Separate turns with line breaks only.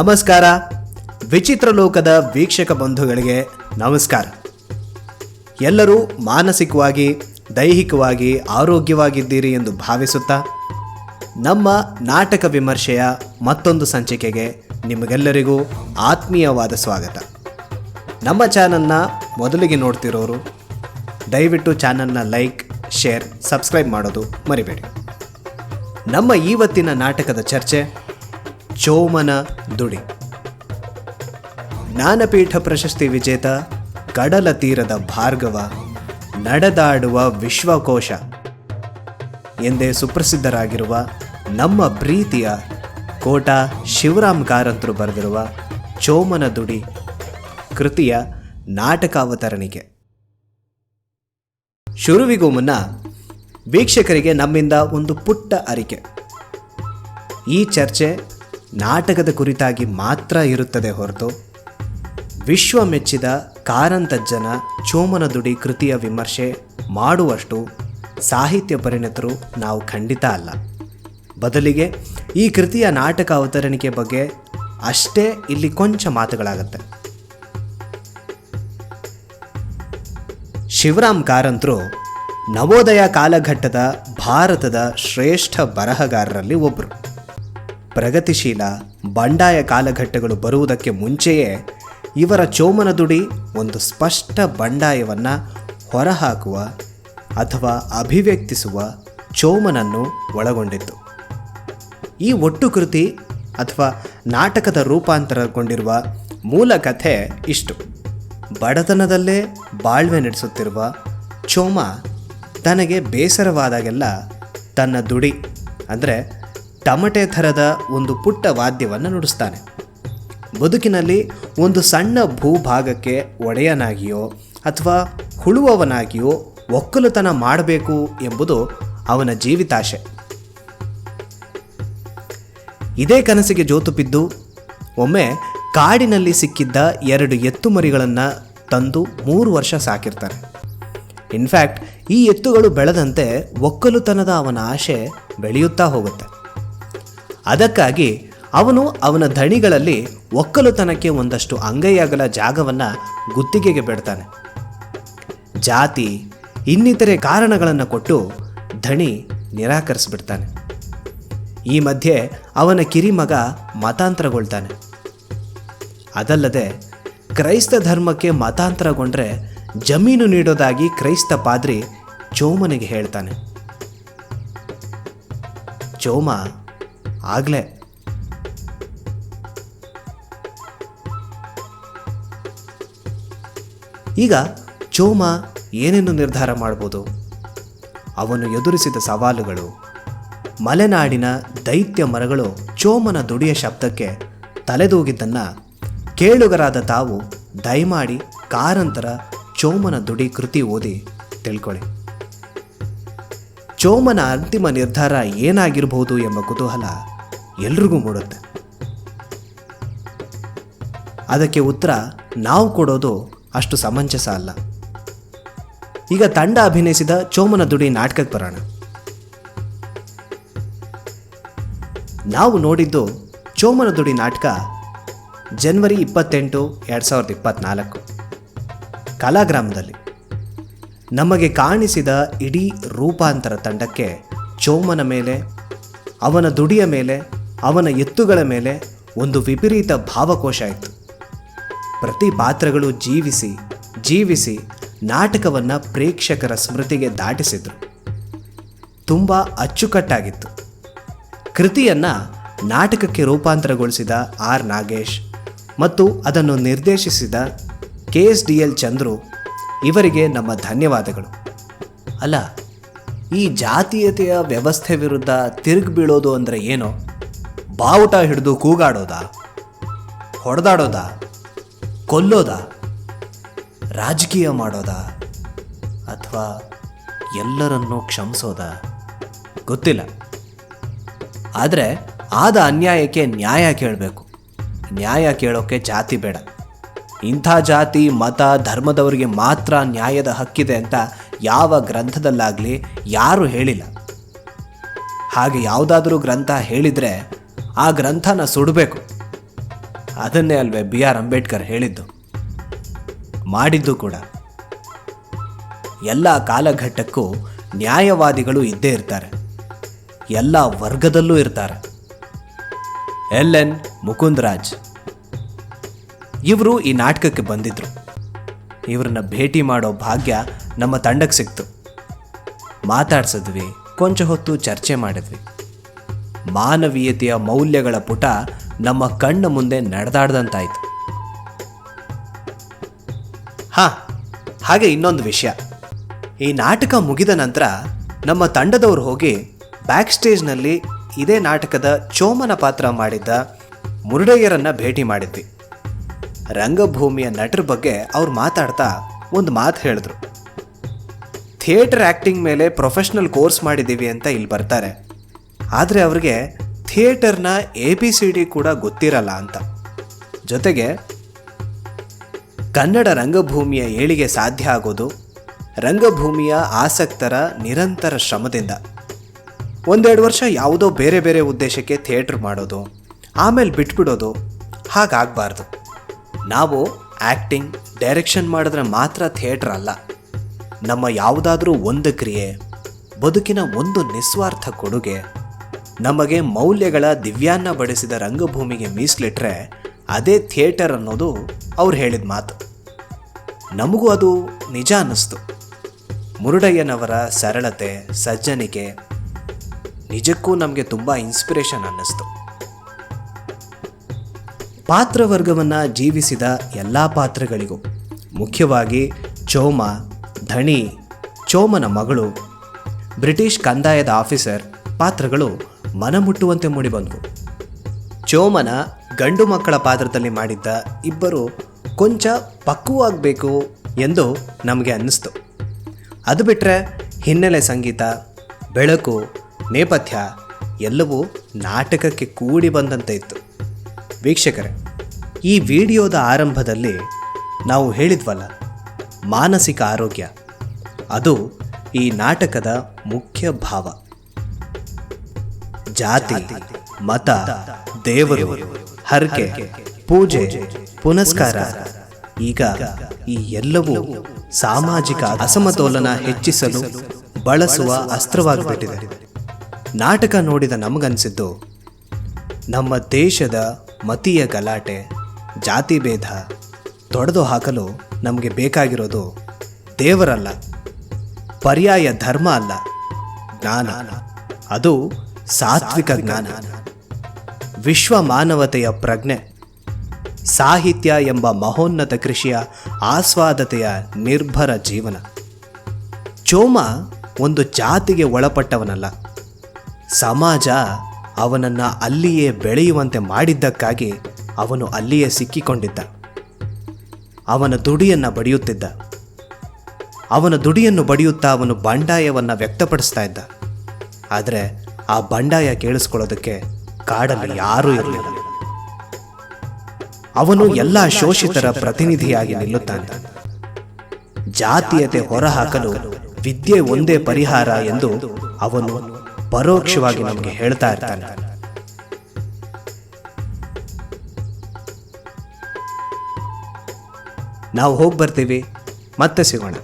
ನಮಸ್ಕಾರ. ವಿಚಿತ್ರ ಲೋಕದ ವೀಕ್ಷಕ ಬಂಧುಗಳಿಗೆ ನಮಸ್ಕಾರ. ಎಲ್ಲರೂ ಮಾನಸಿಕವಾಗಿ, ದೈಹಿಕವಾಗಿ ಆರೋಗ್ಯವಾಗಿದ್ದೀರಿ ಎಂದು ಭಾವಿಸುತ್ತಾ? ನಮ್ಮ ನಾಟಕ ವಿಮರ್ಶೆಯ ಮತ್ತೊಂದು ಸಂಚಿಕೆಗೆ ನಿಮಗೆಲ್ಲರಿಗೂ ಆತ್ಮೀಯವಾದ ಸ್ವಾಗತ. ನಮ್ಮ ಚಾನಲ್ನ ಮೊದಲಿಗೆ ನೋಡ್ತಿರೋರು, ದಯವಿಟ್ಟು ಚಾನಲ್ನ ಲೈಕ್, ಶೇರ್, ಸಬ್ಸ್ಕ್ರೈಬ್ ಮಾಡೋದು ಮರಿಬೇಡಿ. ನಮ್ಮ ಇವತ್ತಿನ ನಾಟಕದ ಚರ್ಚೆ ಚೋಮನ ದುಡಿ. ಜ್ಞಾನಪೀಠ ಪ್ರಶಸ್ತಿ ವಿಜೇತ ಕಡಲ ತೀರದ ಭಾರ್ಗವ ನಡೆದಾಡುವ ವಿಶ್ವಕೋಶ. ಎಂದೇ ಸುಪ್ರಸಿದ್ಧರಾಗಿರುವ ನಮ್ಮ ಪ್ರೀತಿಯ ಕೋಟ ಶಿವರಾಮ್ ಕಾರಂತರು ಬರೆದಿರುವ ಚೋಮನ ದುಡಿ ಕೃತಿಯ ನಾಟಕಾವತರಣಿಕೆ. ಶುರುವಿಗೂ ಮುನ್ನ ವೀಕ್ಷಕರಿಗೆ ನಮ್ಮಿಂದ ಒಂದು ಪುಟ್ಟ ಅರಿಕೆ. ಈ ಚರ್ಚೆ ನಾಟಕದ ಕುರಿತಾಗಿ ಮಾತ್ರ ಇರುತ್ತದೆ ಹೊರತು ವಿಶ್ವ ಮೆಚ್ಚಿದ ಕಾರಂತಜ್ಜನ ಚೋಮನ ದುಡಿ ಕೃತಿಯ ವಿಮರ್ಶೆ ಮಾಡುವಷ್ಟು ಸಾಹಿತ್ಯ ಪರಿಣತರು ನಾವು ಖಂಡಿತ ಅಲ್ಲ. ಬದಲಿಗೆ ಈ ಕೃತಿಯ ನಾಟಕ ಅವತರಣಿಕೆ ಬಗ್ಗೆ ಅಷ್ಟೇ ಇಲ್ಲಿ ಕೊಂಚ ಮಾತುಗಳಾಗತ್ತೆ. ಶಿವರಾಮ್ ಕಾರಂತರು ನವೋದಯ ಕಾಲಘಟ್ಟದ ಭಾರತದ ಶ್ರೇಷ್ಠ ಬರಹಗಾರರಲ್ಲಿ ಒಬ್ಬರು ಪ್ರಗತಿಶೀಲ ಬಂಡಾಯ ಕಾಲಘಟ್ಟಗಳು ಬರುವುದಕ್ಕೆ ಮುಂಚೆಯೇ ಇವರ ಚೋಮನ ದುಡಿ ಒಂದು ಸ್ಪಷ್ಟ ಬಂಡಾಯವನ್ನು ಹೊರಹಾಕುವ ಅಥವಾ ಅಭಿವ್ಯಕ್ತಿಸುವ ಚೋಮನನ್ನು ಒಳಗೊಂಡಿತ್ತು. ಈ ಒಟ್ಟು ಕೃತಿ ಅಥವಾ ನಾಟಕದ ರೂಪಾಂತರಗೊಂಡಿರುವ ಮೂಲ ಕಥೆ ಇಷ್ಟು. ಬಡತನದಲ್ಲೇ ಬಾಳ್ವೆ ನಡೆಸುತ್ತಿರುವ ಚೋಮ ತನಗೆ ಬೇಸರವಾದಾಗೆಲ್ಲ ತನ್ನ ದುಡಿ, ಅಂದರೆ ಟಮಟೆ ಥರದ ಒಂದು ಪುಟ್ಟ ವಾದ್ಯವನ್ನು ನುಡಿಸ್ತಾನೆ. ಬದುಕಿನಲ್ಲಿ ಒಂದು ಸಣ್ಣ ಭೂಭಾಗಕ್ಕೆ ಒಡೆಯನಾಗಿಯೋ ಅಥವಾ ಹುಳುವವನಾಗಿಯೋ ಒಕ್ಕಲುತನ ಮಾಡಬೇಕು ಎಂಬುದು ಅವನ ಜೀವಿತಾಶೆ. ಇದೇ ಕನಸಿಗೆ ಜೋತು ಬಿದ್ದು ಒಮ್ಮೆ ಕಾಡಿನಲ್ಲಿ ಸಿಕ್ಕಿದ್ದ ಎರಡು ಎತ್ತುಮರಿಗಳನ್ನು ತಂದು ಮೂರು ವರ್ಷ ಸಾಕಿರ್ತಾರೆ ಇನ್ಫ್ಯಾಕ್ಟ್ ಈ ಎತ್ತುಗಳು ಬೆಳೆದಂತೆ ಒಕ್ಕಲುತನದ ಅವನ ಆಶೆ ಬೆಳೆಯುತ್ತಾ ಹೋಗುತ್ತೆ. ಅದಕ್ಕಾಗಿ ಅವನು ಅವನ ಧಣಿಗಳಲ್ಲಿ ಒಕ್ಕಲುತನಕ್ಕೆ ಒಂದಷ್ಟು ಅಂಗೈಯಾಗಲ ಜಾಗವನ್ನು ಗುತ್ತಿಗೆಗೆ ಬಿಡ್ತಾನೆ. ಜಾತಿ, ಇನ್ನಿತರೆ ಕಾರಣಗಳನ್ನು ಕೊಟ್ಟು ಧಣಿ ನಿರಾಕರಿಸ್ಬಿಡ್ತಾನೆ. ಈ ಮಧ್ಯೆ ಅವನ ಕಿರಿಮಗ ಮತಾಂತರಗೊಳ್ತಾನೆ. ಅದಲ್ಲದೆ ಕ್ರೈಸ್ತ ಧರ್ಮಕ್ಕೆ ಮತಾಂತರಗೊಂಡ್ರೆ ಜಮೀನು ನೀಡೋದಾಗಿ ಕ್ರೈಸ್ತ ಪಾದ್ರಿ ಚೋಮನಿಗೆ ಹೇಳ್ತಾನೆ. ಚೋಮ ಆಗ್ಲೇ. ಈಗ ಚೋಮ ಏನೇನು ನಿರ್ಧಾರ ಮಾಡ್ಬೋದು? ಅವನು ಎದುರಿಸಿದ ಸವಾಲುಗಳು. ಮಲೆನಾಡಿನ ದೈತ್ಯ ಮರಗಳು ಚೋಮನ ದುಡಿಯ ಶಬ್ದಕ್ಕೆ ತಲೆದೂಗಿದ್ದನ್ನು ಕೇಳುಗರಾದ ತಾವು ದಯಮಾಡಿ ಕಾರಂತರ ಚೋಮನ ದುಡಿ ಕೃತಿ ಓದಿ ತಿಳ್ಕೊಳ್ಳಿ. ಚೋಮನ ಅಂತಿಮ ನಿರ್ಧಾರ ಏನಾಗಿರಬಹುದು ಎಂಬ ಕುತೂಹಲ ಎಲ್ರಿಗೂ ಮೂಡುತ್ತೆ. ಅದಕ್ಕೆ ಉತ್ತರ ನಾವು ಕೊಡೋದು ಅಷ್ಟು ಸಮಂಜಸ ಅಲ್ಲ. ಈಗ ತಂಡ ಅಭಿನಯಿಸಿದ ಚೋಮನ ದುಡಿ ನಾಟಕಕ್ಕೆ ಬರೋಣ ನಾವು ನೋಡಿದ್ದು ಚೋಮನ ದುಡಿ ನಾಟಕ ಜನವರಿ ಇಪ್ಪತ್ತೆಂಟು, ಎರಡು ಸಾವಿರದ ಇಪ್ಪತ್ತ್ನಾಲ್ಕು ಕಲಾಗ್ರಾಮದಲ್ಲಿ. ನಮಗೆ ಕಾಣಿಸಿದ ಇಡೀ ರೂಪಾಂತರ ತಂಡಕ್ಕೆ ಚೋಮನ ಮೇಲೆ, ಅವನ ದುಡಿಯ ಮೇಲೆ, ಅವನ ಎತ್ತುಗಳ ಮೇಲೆ ಒಂದು ವಿಪರೀತ ಭಾವಕೋಶ ಇತ್ತು. ಪ್ರತಿ ಪಾತ್ರಗಳು ಜೀವಿಸಿ ಜೀವಿಸಿ ನಾಟಕವನ್ನು ಪ್ರೇಕ್ಷಕರ ಸ್ಮೃತಿಗೆ ದಾಟಿಸಿದರು. ತುಂಬ ಅಚ್ಚುಕಟ್ಟಾಗಿತ್ತು. ಕೃತಿಯನ್ನು ನಾಟಕಕ್ಕೆ ರೂಪಾಂತರಗೊಳಿಸಿದ ಆರ್ ನಾಗೇಶ್ ಮತ್ತು ಅದನ್ನು ನಿರ್ದೇಶಿಸಿದ K S D L Chandru ಇವರಿಗೆ ನಮ್ಮ ಧನ್ಯವಾದಗಳು. ಅಲ್ಲ, ಈ ಜಾತೀಯತೆಯ ವ್ಯವಸ್ಥೆ ವಿರುದ್ಧ ತಿರುಗಿ ಬೀಳೋದು ಅಂದರೆ ಏನು? ಬಾವುಟ ಹಿಡಿದು ಕೂಗಾಡೋದಾ? ಹೊಡೆದಾಡೋದಾ? ಕೊಲ್ಲೋದಾ? ರಾಜಕೀಯ ಮಾಡೋದಾ? ಅಥವಾ ಎಲ್ಲರನ್ನೂ ಕ್ಷಮಿಸೋದಾ? ಗೊತ್ತಿಲ್ಲ. ಆದರೆ ಆದ ಅನ್ಯಾಯಕ್ಕೆ ನ್ಯಾಯ ಕೇಳಬೇಕು. ನ್ಯಾಯ ಕೇಳೋಕ್ಕೆ ಜಾತಿ ಬೇಡ. ಇಂಥ ಜಾತಿ, ಮತ, ಧರ್ಮದವರಿಗೆ ಮಾತ್ರ ನ್ಯಾಯದ ಹಕ್ಕಿದೆ ಅಂತ ಯಾವ ಗ್ರಂಥದಲ್ಲಾಗಲಿ ಯಾರೂ ಹೇಳಿಲ್ಲ. ಹಾಗೆ ಯಾವುದಾದ್ರೂ ಗ್ರಂಥ ಹೇಳಿದರೆ ಆ ಗ್ರಂಥನ ಸುಡಬೇಕು. ಅದನ್ನೇ ಅಲ್ವೇ ಬಿ ಆರ್ ಅಂಬೇಡ್ಕರ್ ಹೇಳಿದ್ದು. ಮಾಡಿದ್ದು ಕೂಡ. ಎಲ್ಲ ಕಾಲಘಟ್ಟಕ್ಕೂ ನ್ಯಾಯವಾದಿಗಳು ಇದ್ದೇ ಇರ್ತಾರೆ. ಎಲ್ಲ ವರ್ಗದಲ್ಲೂ ಇರ್ತಾರೆ. L N Mukundaraj. ಇವರು ಈ ನಾಟಕಕ್ಕೆ ಬಂದಿದ್ರು. ಇವ್ರನ್ನ ಭೇಟಿ ಮಾಡೋ ಭಾಗ್ಯ ನಮ್ಮ ತಂಡಕ್ಕೆ ಸಿಕ್ತು. ಮಾತಾಡ್ಸಿದ್ವಿ, ಕೊಂಚ ಹೊತ್ತು ಚರ್ಚೆ ಮಾಡಿದ್ವಿ. ಮಾನವೀಯತೆಯ ಮೌಲ್ಯಗಳ ಪುಟ ನಮ್ಮ ಕಣ್ಣ ಮುಂದೆ ನಡೆದಾಡ್ದಂತಾಯ್ತು. ಹಾ, ಹಾಗೆ ಇನ್ನೊಂದು ವಿಷಯ. ಈ ನಾಟಕ ಮುಗಿದ ನಂತರ ನಮ್ಮ ತಂಡದವರು ಹೋಗಿ ಬ್ಯಾಕ್ ಸ್ಟೇಜ್ನಲ್ಲಿ ಇದೇ ನಾಟಕದ ಚೋಮನ ಪಾತ್ರ ಮಾಡಿದ್ದ ಮುರುಡಯ್ಯರನ್ನ ಭೇಟಿ ಮಾಡಿದ್ವಿ. ರಂಗಭೂಮಿಯ ನಟರ ಬಗ್ಗೆ ಅವ್ರು ಮಾತಾಡ್ತಾ ಒಂದು ಮಾತು ಹೇಳಿದ್ರು. ಥಿಯೇಟರ್ ಆ್ಯಕ್ಟಿಂಗ್ ಮೇಲೆ ಪ್ರೊಫೆಷ್ನಲ್ ಕೋರ್ಸ್ ಮಾಡಿದ್ದೀವಿ ಅಂತ ಇಲ್ಲಿ ಬರ್ತಾರೆ. ಆದರೆ ಅವ್ರಿಗೆ ಥಿಯೇಟರ್ನ ಎ ಬಿ ಸಿ ಡಿ ಕೂಡ ಗೊತ್ತಿರಲ್ಲ ಅಂತ. ಜೊತೆಗೆ ಕನ್ನಡ ರಂಗಭೂಮಿಯ ಏಳಿಗೆ ಸಾಧ್ಯ ಆಗೋದು ರಂಗಭೂಮಿಯ ಆಸಕ್ತರ ನಿರಂತರ ಶ್ರಮದಿಂದ. ಒಂದೆರಡು ವರ್ಷ ಯಾವುದೋ ಬೇರೆ ಬೇರೆ ಉದ್ದೇಶಕ್ಕೆ ಥಿಯೇಟ್ರ್ ಮಾಡೋದು, ಆಮೇಲೆ ಬಿಟ್ಬಿಡೋದು, ಹಾಗಾಗಬಾರ್ದು. ನಾವು ಆ್ಯಕ್ಟಿಂಗ್ ಡೈರೆಕ್ಷನ್ ಮಾಡಿದ್ರೆ ಮಾತ್ರ ಥಿಯೇಟ್ರ್ ಅಲ್ಲ. ನಮ್ಮ ಯಾವುದಾದ್ರೂ ಒಂದು ಕ್ರಿಯೆ, ಬದುಕಿನ ಒಂದು ನಿಸ್ವಾರ್ಥ ಕೊಡುಗೆ, ನಮಗೆ ಮೌಲ್ಯಗಳ ದಿವ್ಯಾನ್ನ ಬಡಿಸಿದ ರಂಗಭೂಮಿಗೆ ಮೀಸಲಿಟ್ರೆ ಅದೇ ಥಿಯೇಟರ್ ಅನ್ನೋದು ಅವ್ರು ಹೇಳಿದ ಮಾತು. ನಮಗೂ ಅದು ನಿಜ ಅನ್ನಿಸ್ತು. ಮುರುಡಯ್ಯನವರ ಸರಳತೆ, ಸಜ್ಜನಿಕೆ ನಿಜಕ್ಕೂ ನಮಗೆ ತುಂಬ ಇನ್ಸ್ಪಿರೇಷನ್ ಅನ್ನಿಸ್ತು. ಪಾತ್ರವರ್ಗವನ್ನು ಜೀವಿಸಿದ ಎಲ್ಲ ಪಾತ್ರಗಳಿಗೂ, ಮುಖ್ಯವಾಗಿ ಚೋಮ, ಧಣಿ, ಚೋಮನ ಮಗಳು, ಬ್ರಿಟಿಷ್ ಕಂದಾಯದ ಆಫೀಸರ್ ಪಾತ್ರಗಳು ಮನಮುಟ್ಟುವಂತೆ ಮೂಡಿಬಂದವು. ಚೋಮನ ಗಂಡು ಮಕ್ಕಳ ಪಾತ್ರದಲ್ಲಿ ಮಾಡಿದ್ದ ಇಬ್ಬರು ಕೊಂಚ ಪಕ್ವವಾಗಬೇಕು ಎಂದು ನಮಗೆ ಅನ್ನಿಸ್ತು. ಅದು ಬಿಟ್ಟರೆ ಹಿನ್ನೆಲೆ ಸಂಗೀತ, ಬೆಳಕು, ನೇಪಥ್ಯ ಎಲ್ಲವೂ ನಾಟಕಕ್ಕೆ ಕೂಡಿ ಬಂದಂತೆ ಇತ್ತು. ವೀಕ್ಷಕರೇ, ಈ ವಿಡಿಯೋದ ಆರಂಭದಲ್ಲಿ ನಾವು ಹೇಳಿದ್ವಲ್ಲ, ಮಾನಸಿಕ ಆರೋಗ್ಯ. ಅದು ಈ ನಾಟಕದ ಮುಖ್ಯ ಭಾವ. ಜಾತಿ, ಮತ, ದೇವರು, ಹರಕೆ, ಪೂಜೆ, ಪುನಸ್ಕಾರ. ಈಗ ಈ ಎಲ್ಲವೂ ಸಾಮಾಜಿಕ ಅಸಮತೋಲನ ಹೆಚ್ಚಿಸಲು ಬಳಸುವ ಅಸ್ತ್ರವಾಗಿಬಿಟ್ಟಿದೆ. ನಾಟಕ ನೋಡಿದ ನಮಗನ್ಸಿದ್ದು, ನಮ್ಮ ದೇಶದ ಮತೀಯ ಗಲಾಟೆ, ಜಾತಿ ಭೇದ, ತೊಡೆದು ಹಾಕಲು ನಮಗೆ ಬೇಕಾಗಿರೋದು ದೇವರಲ್ಲ, ಪರ್ಯಾಯ ಧರ್ಮ ಅಲ್ಲ, ಜ್ಞಾನ. ಅದು ಸಾತ್ವಿಕ ಜ್ಞಾನ. ವಿಶ್ವ ಮಾನವತೆಯ ಪ್ರಜ್ಞೆ, ಸಾಹಿತ್ಯ ಎಂಬ ಮಹೋನ್ನತ ಕೃಷಿಯ ಆಸ್ವಾದತೆಯ ನಿರ್ಭರ ಜೀವನ. ಚೋಮ ಒಂದು ಜಾತಿಗೆ ಒಳಪಟ್ಟವನಲ್ಲ, ಸಮಾಜ ಅವನನ್ನು ಅಲ್ಲಿಯೇ ಬೆಳೆಯುವಂತೆ ಮಾಡಿದ್ದಕ್ಕಾಗಿ ಅವನು ಅಲ್ಲಿಯೇ ಸಿಕ್ಕಿಕೊಂಡಿದ್ದ. ಅವನ ದುಡಿಯನ್ನು ಬಡಿಯುತ್ತಿದ್ದ. ಅವನ ದುಡಿಯನ್ನು ಬಡಿಯುತ್ತಾ ಅವನು ಬಂಡಾಯವನ್ನು ವ್ಯಕ್ತಪಡಿಸ್ತಾ ಇದ್ದ. ಆದರೆ ಆ ಬಂಡಾಯ ಕೇಳಿಸ್ಕೊಳ್ಳೋದಕ್ಕೆ ಕಾಡಲ್ಲಿ ಯಾರೂ ಇರಲಿಲ್ಲ. ಅವನು ಎಲ್ಲ ಶೋಷಿತರ ಪ್ರತಿನಿಧಿಯಾಗಿ ನಿಲ್ಲುತ್ತಾನೆ. ಜಾತೀಯತೆ ಹೊರಹಾಕಲು ವಿದ್ಯೆ ಒಂದೇ ಪರಿಹಾರ ಎಂದು ಅವನು ಪರೋಕ್ಷವಾಗಿ ನಮಗೆ ಹೇಳ್ತಾ ಇರ್ತಾನೆ. ನಾವು ಹೋಗಿ ಬರ್ತೀವಿ ಮತ್ತೆ ಸಿಗೋಣ.